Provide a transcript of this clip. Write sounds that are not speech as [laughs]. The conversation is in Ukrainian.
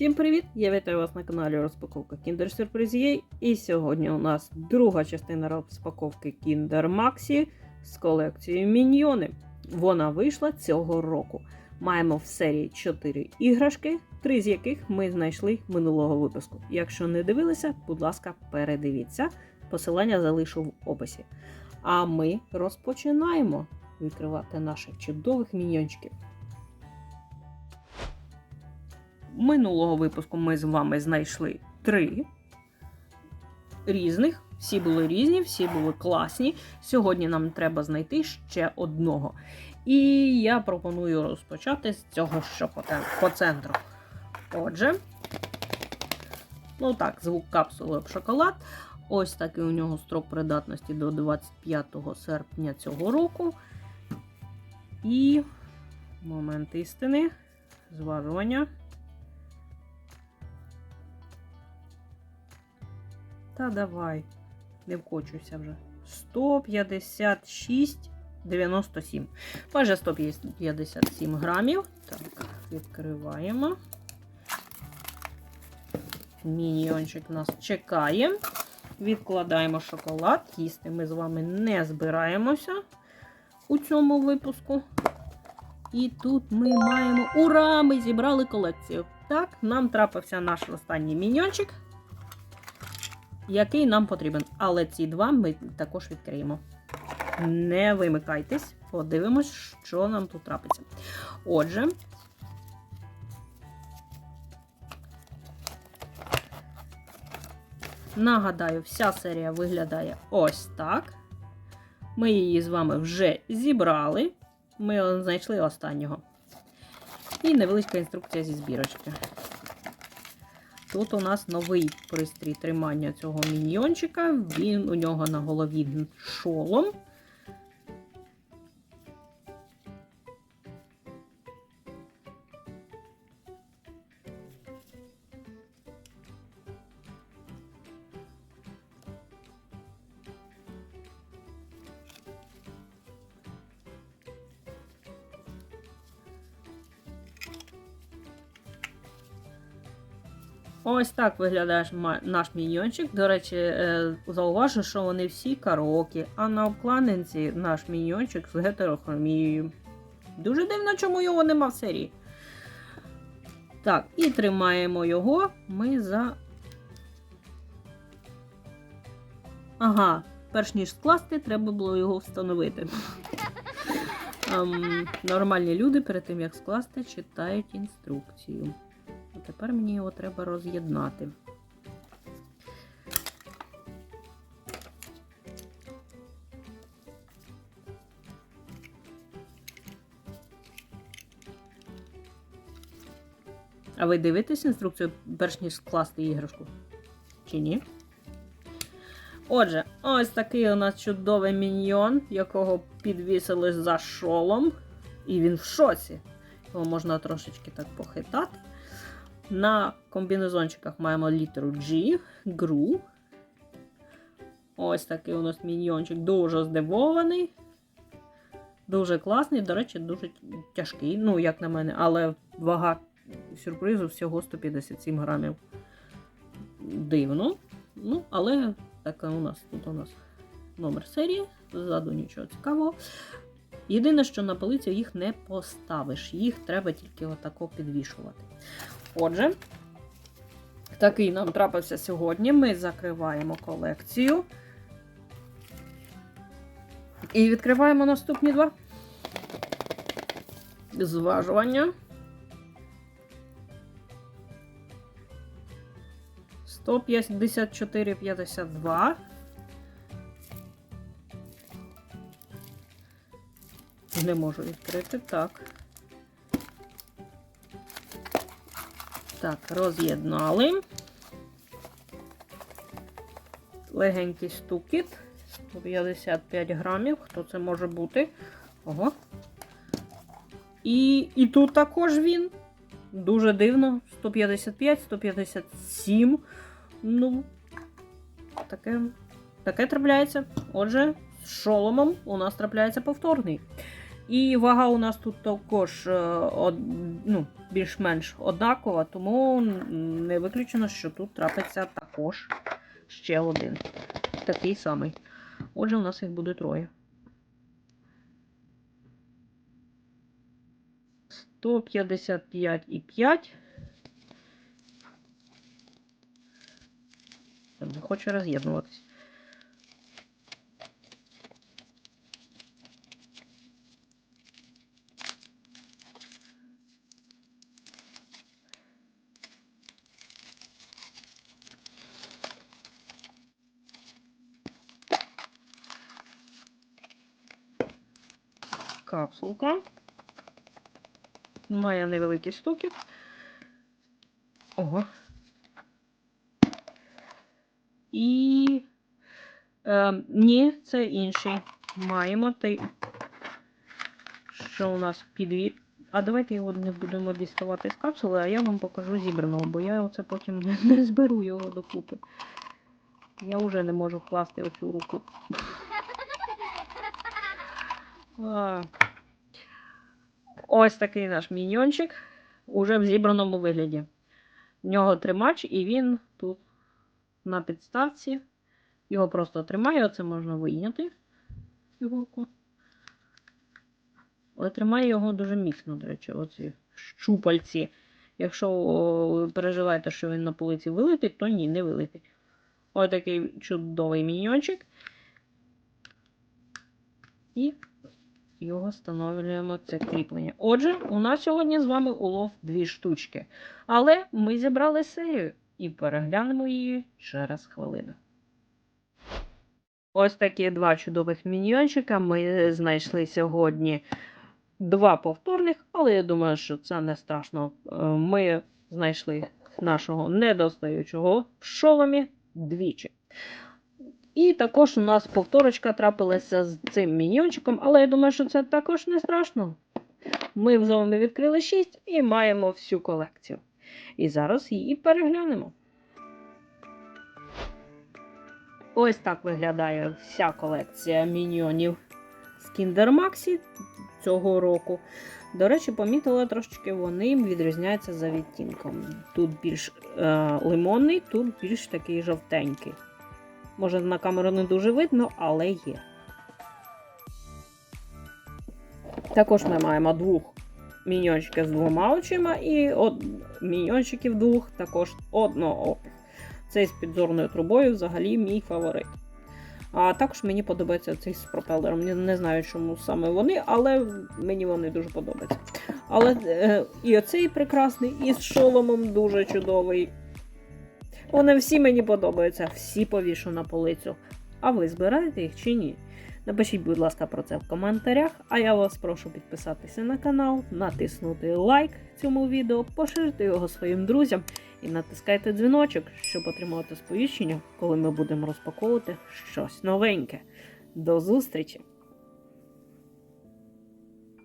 Всім привіт! Я вітаю вас на каналі Розпаковка Kinder Surprise І сьогодні у нас друга частина розпаковки Kinder Maxi з колекцією Міньйони. Вона вийшла цього року. Маємо в серії 4 іграшки, три з яких ми знайшли минулого випуску. Якщо не дивилися, будь ласка, передивіться. Посилання залишу в описі. А ми розпочинаємо відкривати наших чудових міньйончиків. Минулого випуску ми з вами знайшли три різних. Всі були різні, всі були класні. Сьогодні нам треба знайти ще одного. І я пропоную розпочати з цього, що по, центру. Отже, ну так, звук капсули об шоколад. Ось такий у нього строк придатності до 25 серпня цього року. І момент істини, зважування. Та давай, не вкочуйся вже. 156,97. Майже 157 грамів. Так, відкриваємо. Міньйончик нас чекає. Відкладаємо шоколад. Їсти ми з вами не збираємося у цьому випуску. І тут ми маємо. Ура! Ми зібрали колекцію. Так, нам трапився наш останній міньйончик який нам потрібен. Але ці два ми також відкриємо. Не вимикайтесь, подивимось, що нам тут трапиться. Отже, нагадаю, вся серія виглядає ось так. Ми її з вами вже зібрали. Ми знайшли останнього. І невеличка інструкція зі збірочки. Тут у нас новий пристрій тримання цього міньйончика. Він у нього на голові шолом. Ось так виглядає наш міньйончик. До речі, е, зауважу, що вони всі караокі, а на обкладинці наш міньйончик з гетерохромією. Дуже дивно, чому його нема в серії. Так, і тримаємо його ми за. Ага, перш ніж скласти, треба було його встановити. Ем, нормальні люди перед тим, як скласти, читають інструкцію. Тепер мені його треба роз'єднати. А ви дивитесь інструкцію, перш ніж скласти іграшку? Чи ні? Отже, ось такий у нас чудовий міньйон, якого підвісили за шолом. І він в шоці. Його можна трошечки так похитати. На комбінезончиках маємо літеру G, GRU. Ось такий у нас міньйончик дуже здивований. Дуже класний, до речі, дуже тяжкий, ну, як на мене, але вага сюрпризу всього 157 грамів. Дивно. Ну, але така у нас тут у нас номер серії, ззаду нічого цікавого. Єдине, що на полицю їх не поставиш, їх треба тільки отако підвішувати. Отже, такий нам трапився сьогодні. Ми закриваємо колекцію. І відкриваємо наступні два. Зважування. 154,52. Не можу відкрити. Так. Так, роз'єднали. Легенький стукіт. 155 грамів. Хто це може бути? Ого. І, і тут також він. Дуже дивно. 155, 157. Ну, таке, таке трапляється. Отже, з шоломом у нас трапляється повторний. І вага у нас тут також е, ну, більш-менш однакова, тому не виключено, що тут трапиться також ще один. Такий самий. Отже, у нас їх буде троє. 155,5. Не хоче роз'єднуватись. Капсулка. Має невеликий стукіт. Ого. І. Е, ні, це інший. Маємо той, що у нас підвід. А давайте його не будемо діставати з капсули, а я вам покажу зібраного, бо я оце потім [laughs] не, зберу його докупи. Я вже не можу вкласти оцю руку. А. Ось такий наш міньйончик уже в зібраному вигляді. В нього тримач, і він тут на підставці. Його просто тримає, оце можна вийняти. Фігурку. Але тримає його дуже міцно, до речі, оці щупальці. Якщо переживаєте, що він на полиці вилетить, то ні, не вилетить. Ось такий чудовий міньйончик. І його встановлюємо це кріплення. Отже, у нас сьогодні з вами улов дві штучки. Але ми зібрали серію і переглянемо її через хвилину. Ось такі два чудових міньйончика ми знайшли сьогодні. Два повторних, але я думаю, що це не страшно. Е, Ми знайшли нашого недостаючого в шоломі двічі. І також у нас повторочка трапилася з цим міньйончиком, але я думаю, що це також не страшно. Ми в вами відкрили 6 і маємо всю колекцію. І зараз її переглянемо. Ось так виглядає вся колекція міньйонів з Kinder Maxi цього року. До речі, помітила трошечки, вони відрізняються за відтінком. Тут більш е, лимонний, тут більш такий жовтенький. Може, на камеру не дуже видно, але є. Також ми маємо двох міньйончиків з двома очима і од... міньйончиків двох також одного. Цей з підзорною трубою взагалі мій фаворит. А також мені подобається цей з пропелером. Не знаю, чому саме вони, але мені вони дуже подобаються. Але е, і оцей прекрасний, і з шоломом дуже чудовий. Вони всі мені подобаються, всі повішу на полицю. А ви збираєте їх чи ні? Напишіть, будь ласка, про це в коментарях. А я вас прошу підписатися на канал, натиснути лайк цьому відео, поширити його своїм друзям і натискайте дзвіночок, щоб отримувати сповіщення, коли ми будемо розпаковувати щось новеньке. До зустрічі!